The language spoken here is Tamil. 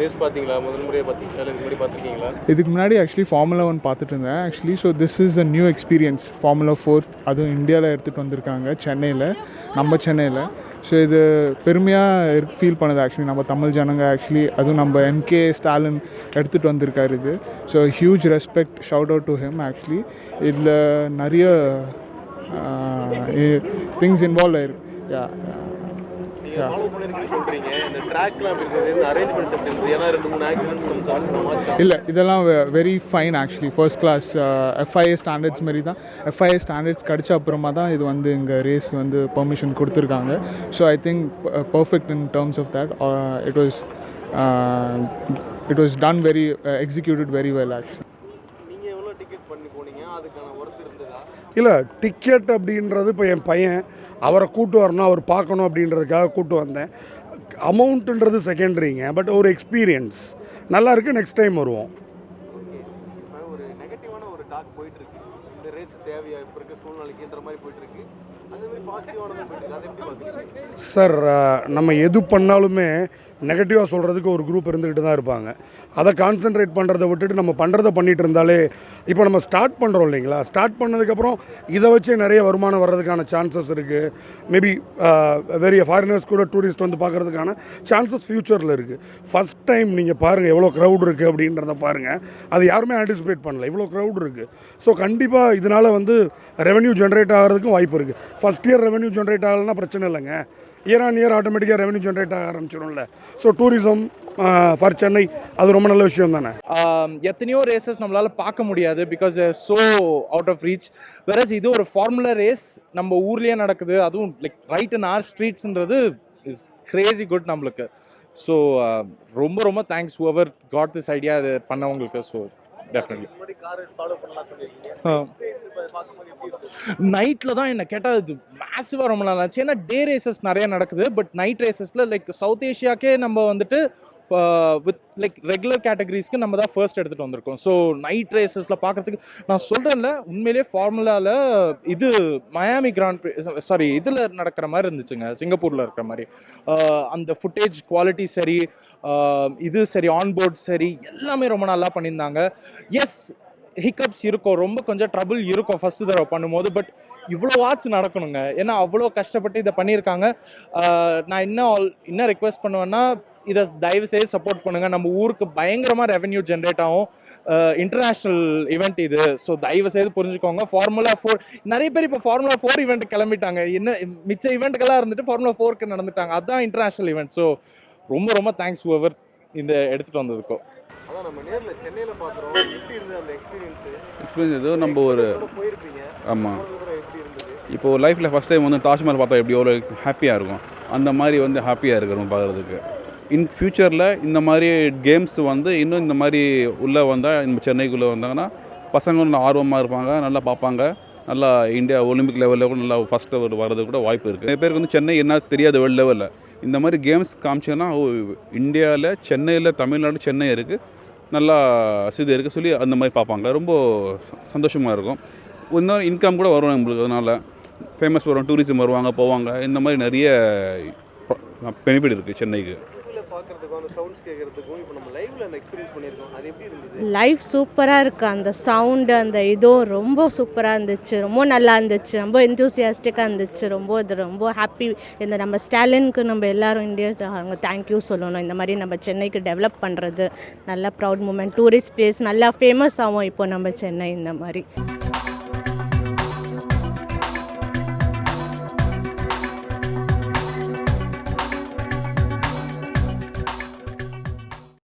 ரேஸ் பார்த்தீங்களா? முதல் முறையாக பார்த்தீங்களா இதுக்கு முன்னாடி பார்த்துருக்கீங்களா? இதுக்கு முன்னாடி ஆக்சுவலி ஃபார்முலா ஒன் பார்த்துட்டு இருந்தேன் actually so this is a new experience formula four அதுவும் இந்தியாவில் எடுத்துகிட்டு வந்திருக்காங்க சென்னையில். நம்ம சென்னையில். ஸோ இது பெருமையாக ஃபீல் பண்ணுது ஆக்சுவலி நம்ம தமிழ் ஜனங்க ஆக்சுவலி அதுவும் நம்ம எம்கே ஸ்டாலின் எடுத்துகிட்டு வந்திருக்காரு இது. So huge respect shout out to him actually இதில் நிறைய திங்ஸ் இன்வால்வ் ஆயிருக்கு இல்லை இதெல்லாம் very fine actually first class FIA standards மாதிரி தான். எஃப்ஐஏ ஸ்டாண்டர்ட்ஸ் கிடச்ச அப்புறமா தான் இது வந்து இங்கே ரேஸ் வந்து பெர்மிஷன் கொடுத்துருக்காங்க. So I think perfect in terms of that it was it was done very executed very well actually நீங்கள் எவ்வளோ டிக்கெட் பண்ணி போனீங்க? அதுக்கான ஒர்த் இருந்ததா இல்லை டிக்கெட் அப்படின்றது இப்போ என் பையன் அவரை கூட்டு வரணும் அவர் பார்க்கணும் அப்படின்றதுக்காக கூட்டு வந்தேன். அமௌண்ட்டுன்றது செகண்டரிங்க பட் ஒரு எக்ஸ்பீரியன்ஸ் நல்லா இருக்கு நெக்ஸ்ட் டைம் வருவோம். சார் நம்ம எது பண்ணாலுமே நெகட்டிவாக சொல்கிறதுக்கு ஒரு குரூப் இருந்துக்கிட்டு தான் இருப்பாங்க. அதை கான்சென்ட்ரேட் பண்ணுறதை விட்டுட்டு நம்ம பண்ணுறதை பண்ணிட்டு இருந்தாலே இப்போ நம்ம ஸ்டார்ட் பண்ணுறோம் இல்லைங்களா? ஸ்டார்ட் பண்ணதுக்கப்புறம் இதை வச்சு நிறைய வருமானம் வர்றதுக்கான சான்சஸ் இருக்குது மேபி வெறிய ஃபாரினர்ஸ் கூட டூரிஸ்ட் வந்து பார்க்குறதுக்கான சான்சஸ் ஃப்யூச்சரில் இருக்குது ஃபஸ்ட் டைம் நீங்கள் பாருங்கள் எவ்வளோ க்ரௌட் இருக்குது அப்படின்றத பாருங்கள் அது யாருமே ஆன்டிசிபேட் பண்ணல. இவ்வளோ க்ரௌட் இருக்குது ஸோ கண்டிப்பாக இதனால் வந்து ரெவன்யூ ஜென்ரேட் ஆகிறதுக்கும் வாய்ப்பு இருக்குது ஃபஸ்ட் இயர் ரெவன்யூ ஜென்ரேட் ஆகலைன்னா பிரச்சனை இல்லைங்க. இயர் ஆன் இயர் ஆட்டோமேட்டிக்காக ரெவன்யூ ஜென்ரேட் ஆக ஆரம்பிச்சிடும்ல ஸோ டூரிசம் ஃபார் சென்னை அது ரொம்ப நல்ல விஷயம் தானே? எத்தனையோ ரேசஸ் நம்மளால் பார்க்க முடியாது because so out of reach versus இது ஒரு ஃபார்முலா ரேஸ் நம்ம ஊர்லேயே நடக்குது. அதுவும் லைக் ரைட் அண்ட் ஆர் ஸ்ட்ரீட்ஸ்ன்றது இஸ் கிரேசி குட் நம்மளுக்கு. ஸோ ரொம்ப ரொம்ப thanks whoever got this idea இது பண்ணவங்களுக்கு. ஸோ டெஃபினெட்லி நைட்டில் தான் என்ன கேட்டால் இது மேசிவாக ரொம்ப நல்லா இருந்துச்சு ஏன்னா டே ரேசஸ் நிறைய நடக்குது. பட் நைட் ரேசஸில் லைக் சவுத் ஏஷியாக்கே நம்ம வந்துட்டு வித் லைக் ரெகுலர் கேட்டகரிஸ்க்கு நம்ம தான் ஃபர்ஸ்ட் எடுத்துகிட்டு வந்திருக்கோம். ஸோ நைட் ரேசஸில் பார்க்குறதுக்கு நான் சொல்கிறேன்ல உண்மையிலேயே ஃபார்முலாவில் இது மயாமி கிராண்ட் சாரி இதில் நடக்கிற மாதிரி இருந்துச்சுங்க சிங்கப்பூரில் இருக்கிற மாதிரி. Uh, அந்த ஃபுட்டேஜ் குவாலிட்டி சரி uh, இது சரி ஆன்போர்ட் சரி எல்லாமே ரொம்ப நல்லா பண்ணியிருந்தாங்க. எஸ் ஹிக்கப்ஸ் இருக்கும் ரொம்ப கொஞ்சம் ட்ரபிள் இருக்கும் ஃபஸ்ட்டு தடவை பண்ணும்போது பட் இவ்வளோ வாட்ச் நடக்கணுங்க. ஏன்னா அவ்வளோ கஷ்டப்பட்டு இதை பண்ணியிருக்காங்க. Uh, நான் என்ன ஆல் என்ன ரெக்வெஸ்ட் பண்ணுவேன்னா இதை தயவு செய்து சப்போர்ட் பண்ணுங்கள் நம்ம ஊருக்கு பயங்கரமாக ரெவென்யூ ஜென்ரேட் ஆகும். இன்டர்நேஷ்னல் ஈவெண்ட் இது. ஸோ தயவு செய்து புரிஞ்சுக்கோங்க. ஃபார்முலா ஃபோர் நிறைய பேர் இப்போ ஃபார்முலா ஃபோர் ஈவெண்ட் கிளம்பிட்டாங்க. என்ன மிச்ச ஈவெண்ட்டுக்கெல்லாம் இருந்துட்டு ஃபார்முலா ஃபோருக்கு நடந்துட்டாங்க. அதுதான் இன்டர்நேஷ்னல் ஈவெண்ட் ஸோ ரொம்ப ரொம்ப தேங்க்ஸ் ஹூவர் இந்த எடுத்துகிட்டு வந்ததுக்கோ அதான் நம்ம நேரில் சென்னையில் பார்க்குறோம் எப்படி இருந்தது அந்த எக்ஸ்பீரியன்ஸு எக்ஸ்பீரியன்ஸ் ஏதோ நம்ம ஒரு போயிருப்பீங்க. ஆமாம் இப்போ லைஃப்பில் ஃபஸ்ட் டைம் வந்து தாஜ்மஹால் பார்த்தா எப்படி எவ்வளோ ஹாப்பியாக இருக்கும்? அந்த மாதிரி வந்து ஹாப்பியாக இருக்கிறோம் பார்க்குறதுக்கு இன் ஃப்யூச்சரில் இந்த மாதிரி கேம்ஸ் வந்து இன்னும் இந்த மாதிரி உள்ளே வந்தால் நம்ம சென்னைக்குள்ளே வந்தாங்கன்னா பசங்க நல்லா ஆர்வமாக இருப்பாங்க நல்லா பார்ப்பாங்க. நல்லா இந்தியா ஒலிம்பிக் லெவலில் கூட நல்லா ஃபஸ்ட்டு ஒரு வர்றது கூட வாய்ப்பு இருக்குது நிறைய பேருக்கு வந்து சென்னை என்ன தெரியாது வேர்ல்டு லெவலில் இந்த மாதிரி கேம்ஸ் காமிச்சோன்னா ஓ இந்தியாவில் சென்னையில் தமிழ்நாடு சென்னை இருக்குது நல்லா இது இருக்குது சொல்லி அந்த மாதிரி பார்ப்பாங்க. ரொம்ப சந்தோஷமாக இருக்கும். இன்னொரு இன்கம் கூட வரும் நம்மளுக்கு அதனால். ஃபேமஸ் வரும் டூரிசம் வருவாங்க போவாங்க. இந்த மாதிரி நிறைய பெனிஃபிட் இருக்குது சென்னைக்கு. பார்க்குறதுக்கும் அந்த சவுண்ட்ஸ் கேட்குறதுக்கும் இப்போ நம்ம லைவ்ல அந்த எக்ஸ்பீரியன்ஸ் பண்ணியிருக்கோம். அது எப்படி இருந்தது? லைஃப் சூப்பராக இருக்குது அந்த சவுண்டு அந்த இதுவும் ரொம்ப சூப்பராக இருந்துச்சு. ரொம்ப நல்லா இருந்துச்சு. ரொம்ப எந்தூசியாஸ்டிக்காக இருந்துச்சு. ரொம்ப இது ரொம்ப ஹாப்பி இந்த நம்ம ஸ்டாலினுக்கு நம்ம எல்லாரும் இந்தியா அவங்க தேங்க்யூ சொல்லணும். இந்த மாதிரி நம்ம சென்னைக்கு டெவலப் பண்ணுறது நல்ல ப்ரௌட் மூமெண்ட் டூரிஸ்ட் பிளேஸ் நல்லா ஃபேமஸ் ஆகும் இப்போ நம்ம சென்னை இந்த மாதிரி.